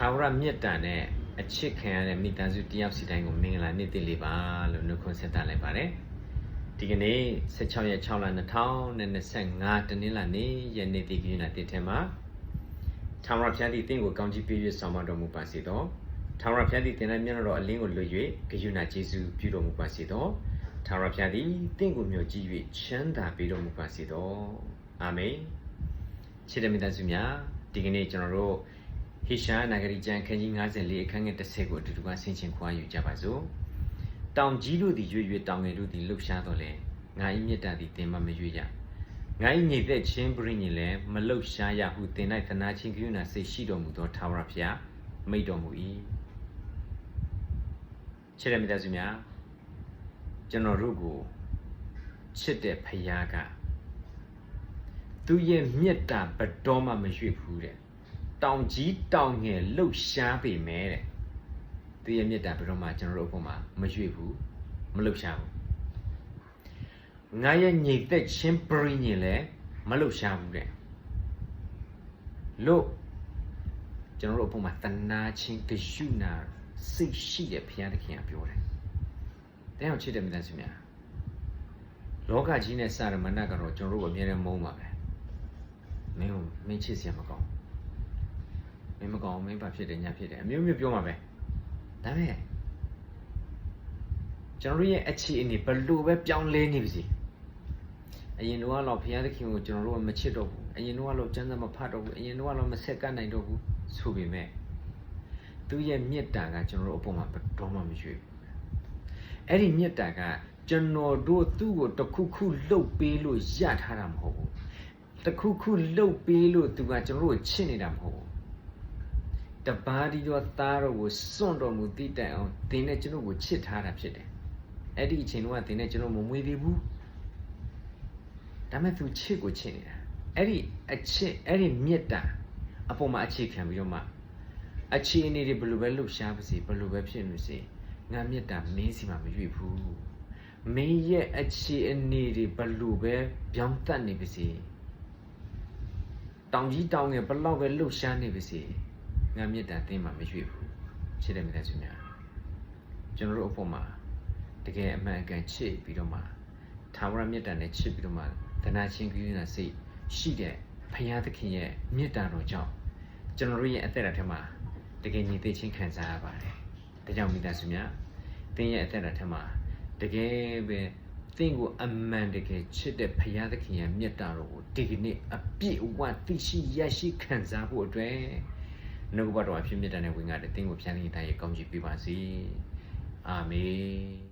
ထာဝရမေတ္တာနဲ့အချစ်ခံရတဲ့မိသားစုတယောက်စီတိုင်းကိုမင်္ဂလာနေ့တည်လေးပါလို့နှုတ်ခွန်းဆက်တာလိုက်ပါတယ်ဒီကနေ့16ရက်6လ2025တနင်္လာနေ့ယနေ့ဒီကိနာတည်ထဲမှာထာဝရဘုရားသည်တင့်ကိုကောင်းချီးပေး၍ဆောင်မတော်မူပါစေသောထာဝရဘုရားသည်တင်တဲ့မျက်နှာတော်အလင်းကိုလွှတ်၍ဂယုဏကျေးဇူးပြုတော်မူပါစေသောထာဝရဘုရားသည်တင့်ကိုမျှော်ကြည့်၍ချမ်းသာပေးတော်မူပါစေသောအာမင်ချစ်တဲ့မိသားစုများဒီကနေ့ကျွန်တော်တို့ ဟေရှာနဂရီကျမ်းခန်းကြီး54အခန်းငယ်30ကိုအတူတူကဆင်ခြင်ခွာယူကြပါစို့တောင်ကြီးတို့သည်ရွေ့ရွေ့တောင်ငယ်တို့သည်လှုပ်ရှားတော်လဲငါ၏မြတ်တာသည်တင်မမရွေ့ရငါ၏ညီသက်ချင်းပရိညင်လည်းမလှုပ်ရှားရဟုတင်၌သနာချင်းကရုဏာစိတ်ရှိတော်မူသောထာဝရဘုရားမိတ်တော်မူ၏ချစ်တဲ့မိသားစုများကျွန်တော်တို့ကိုချစ်တဲ့ဖခင်ကသူရဲ့မြတ်တာဘတော်မှမရွေ့ဘူးတဲ့ တောင်ကြီးတောင်ငယ်လှုပ်ရှားပေမဲ့တဲ့သူရဲ့မြတ်တာဘယ်တော့မှကျွန်တော်တို့အပေါ်မှာမရွေ့ဘူးမလှုပ်ရှားဘူးငါရဲ့ညီသက်ချင်းပရိညင်လည်းမလှုပ်ရှားဘူးတဲ့လို့ကျွန်တော်တို့အပေါ်မှာတနာချင်းကရှုနာစိတ်ရှိတဲ့ဘုရားသခင်ကပြောတယ်တဲ့အောင်ချစ်တဲ့မိသားစုများလောကကြီးနဲ့စရမဏကတော့ကျွန်တော်တို့အမြဲတမ်းမုန်းပါပဲမင်းကိုမင်းချစ်စရာမကောင်း မင်းမကောင်းမင်းဘာဖြစ်တယ်ညာဖြစ်တယ်အမျိုးမျိုးပြောမှာပဲဒါပေမဲ့ကျွန်တော်တို့ရဲ့အခြေအနေဘလို့ပဲပြောင်းလဲနေပါစေအရင်တော့ကတော့ဘုရားသခင်ကိုကျွန်တော်တို့ကမချစ်တော့ဘူးအရင်တော့ကတော့ကျမ်းစာမဖတ်တော့ဘူးအရင်တော့ကတော့မဆက်ကပ်နိုင်တော့ဘူးဆိုပေမဲ့သူရဲ့မေတ္တာကကျွန်တော်တို့အပေါ်မှာဘယ်တော့မှမရွေ့ဘူးအဲ့ဒီမေတ္တာကကျွန်တော်တို့သူ့ကိုတစ်ခုခုလှုပ်ပေးလို့ရထားတာမဟုတ်ဘူးတစ်ခုခုလှုပ်ပေးလို့သူကကျွန်တော်တို့ကိုချစ်နေတာမဟုတ်ဘူး တပါးဒီတော့သားတော်ကိုစွန့်တော်မူတည်တိုင်အောင်သင်နဲ့ကျွန်တော်ကိုချစ်ထားတာဖြစ်တယ်။အဲ့ဒီအချိန်တုန်းကသင်နဲ့ကျွန်တော်မမွေသေးဘူး။ဒါမဲ့သူချစ်ကိုချစ်နေတာ။အဲ့ဒီအချစ်အဲ့ဒီမေတ္တာအပေါ်မှာအခြေခံပြီးတော့မှအခြေအနေတွေဘယ်လိုပဲလှုပ်ရှားပါစေဘယ်လိုပဲဖြစ်နေစေငါမေတ္တာမင်းစီမှာမရွေ့ဘူး။မင်းရဲ့အခြေအနေတွေဘယ်လိုပဲပြောင်းတတ်နေပါစေ။တောင်ကြီးတောင်ငယ်ဘယ်လောက်ပဲလှုပ်ရှားနေပါစေ။ ငါမြတ်တာတင်းမှာမရွေ့ဘူးချစ်တယ်မိသားစုများကျွန်တော်တို့အဖို့မှာတကယ်အမှန်အကန်ချစ်ပြီးတော့မှထာဝရမြတ်တာနဲ့ချစ်ပြီးတော့မှသနာချင်းကိန်းနာစိတ်ရှိတဲ့ဖရာသခင်ရဲ့မြတ်တာတော်ကြောင့်ကျွန်တော်တို့ရဲ့အသက်တာထဲမှာတကယ်ညီသိချင်းခံစားရပါတယ်ဒါကြောင့်မိသားစုများတင်းရဲ့အသက်တာထဲမှာတကယ်ပဲတင့်ကိုအမှန်တကယ်ချစ်တဲ့ဖရာသခင်ရဲ့မြတ်တာတော်ကိုဒီကနေ့အပြည့်အဝသိရှိရရှိခံစားဖို့အတွက် နှုတ်ဘတော်အဖြစ်မြတ်တဲ့ဝင်ကတဲ့တင်းကိုဖြန်းနေတဲ့တိုင်းရဲ့ကောင်းချီးပေးပါစေအာမင်